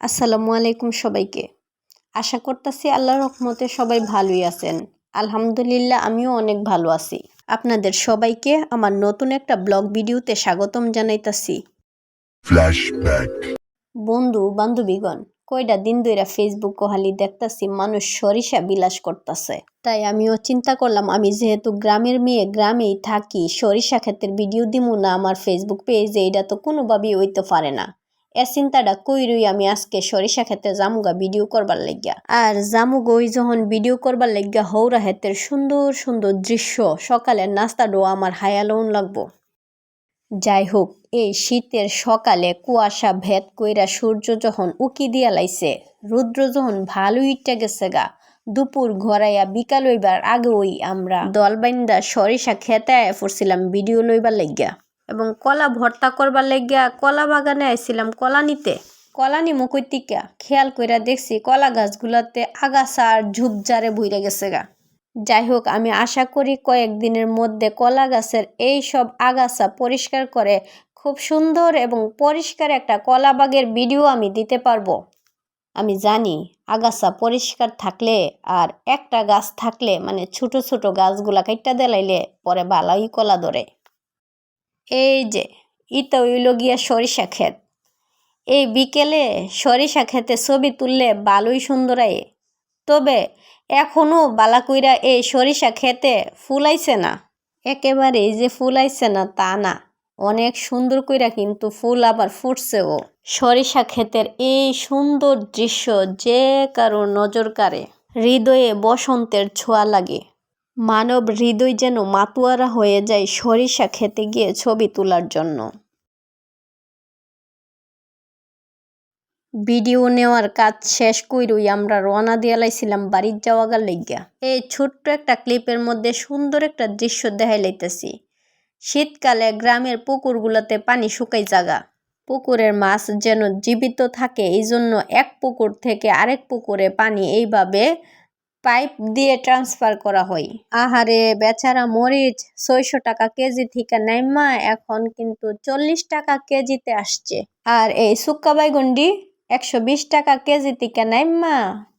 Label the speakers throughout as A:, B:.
A: আসসালামু আলাইকুম সবাইকে। আশা করতেছি আল্লাহর রহমতে সবাই ভালোই আছেন। আলহামদুলিল্লাহ আমিও অনেক ভালো আছি। আপনাদের সবাইকে আমার নতুন একটা ব্লগ ভিডিওতে স্বাগতম জানাইতাছি। বন্ধু বান্ধবীগণ কয়টা দিন ধইরা ফেসবুক কোহালি দেখতাছি মানুষ সরিষা বিলাস করতেছে। তাই আমিও চিন্তা করলাম আমি যেহেতু গ্রামের মেয়ে গ্রামেই থাকি সরিষা ক্ষেতের ভিডিও দিমু না আমার ফেসবুক পেজে এটা তো কোনোভাবেই হইতে পারে না। এ চিন্তাটা কইরই আমি আজকে সরিষা ক্ষেতে জামুগা ভিডিও করবার লাগিয়া। আর জামুগো ওই যখন ভিডিও করবার লাগিয়া হৌরা হেতের সুন্দর সুন্দর দৃশ্য, সকালের নাস্তাটাও আমার হায়ালোন লাগবো। যাই হোক, এই শীতের সকালে কুয়াশা ভেদ কইরা সূর্য যখন উকি দিয়া লাইছে, রুদ্র যখন ভালো ইটটা গেছে গা, দুপুর ঘরাইয়া বিকাল হইবার আগে ওই আমরা দলবাইন্দা সরিষা খেতে আয়া পড়ছিলাম ভিডিও লইবার লাগিয়া। এবং কলা ভর্তা করবার লাগিয়া কলা বাগানে আইছিলাম, কলা নিতে। কলা নিমু কইতিকা, খেয়াল কইরা দেখছি কলা গাছগুলাতে আগাছা আর ঝুপঝাড়ে ভুইরে গেছে গা। যাই হোক আমি আশা করি কয়েকদিনের মধ্যে কলা গাছের এই সব আগাছা পরিষ্কার করে খুব সুন্দর এবং পরিষ্কার একটা কলা বাগের ভিডিও আমি দিতে পারব। আমি জানি আগাছা পরিষ্কার থাকলে আর একটা গাছ থাকলে মানে ছোট ছোট গাছগুলা কাইটা দেলাইলে পরে ভালোই কলা ধরে। এই যে, ইতা হইল গিয়া সরিষা ক্ষেত। এই বিকেলে সরিষা ক্ষেতে ছবি তুললে ভালোই সুন্দর তবে এখনও বালা কইরা এই সরিষা খেতে ফুলাইছে না। একেবারে যে ফুলাইছে না তা না। অনেক সুন্দর কইরা কিন্তু ফুল আবার ফুটছেও সরিষা ক্ষেতের এই সুন্দর দৃশ্য যে কারও নজর কাড়ে। হৃদয়ে বসন্তের ছোঁয়া লাগে। মানব হৃদয় যেন মাতুয়ারা হয়ে যায় সরিষা খেতে গিয়ে ছবি তোলার জন্য। ভিডিও নেওয়ার কাজ শেষ কইরই আমরা রওনা দিয়া লাইছিলাম বাড়ির যাওয়াগার লইগা এই ছোট্ট একটা ক্লিপের মধ্যে সুন্দর একটা দৃশ্য দেখাই লাইতেছি। শীতকালে গ্রামের পুকুরগুলোতে পানি শুকাই জাগা। পুকুরের মাছ যেন জীবিত থাকে এই জন্য এক পুকুর থেকে আরেক পুকুরে পানি এইভাবে পাইপ দিয়ে ট্রান্সফার করা হয়। আহারে, বেচারা মরিচ ছয়শো টাকা কেজি থেকে নাইমা এখন কিন্তু চল্লিশ টাকা কেজিতে আসছে। আর এই সুক্কা বাইগুন্ডি একশো বিশ টাকা কেজি থেকে নাইমা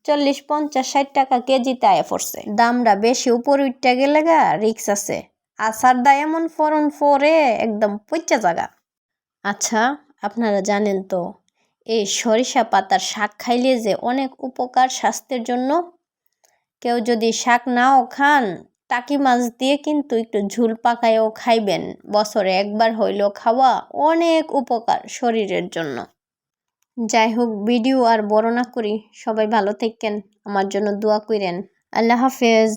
A: চল্লিশ পঞ্চাশ ষাট টাকা কেজিতে আয় পড়ছে। দামটা বেশি উপর উঠতে গেলে গা রিক্স আছে। আসার দা এমন ফরন ফরে একদম পচা জায়গা আচ্ছা আপনারা জানেন তো, এই সরিষা পাতার শাক খাইলে যে অনেক উপকার স্বাস্থ্যের জন্য কেউ যদি শাক নাও খান, টাকি মাছ দিয়ে কিন্তু একটু ঝুল পাকায়ও খাইবেন। বছরে একবার হইলেও খাওয়া অনেক উপকার শরীরের জন্য। যাই হোক ভিডিও আর বড় না করি। সবাই ভালো থাকেন আমার জন্য দোয়া করেন। আল্লাহ হাফেজ।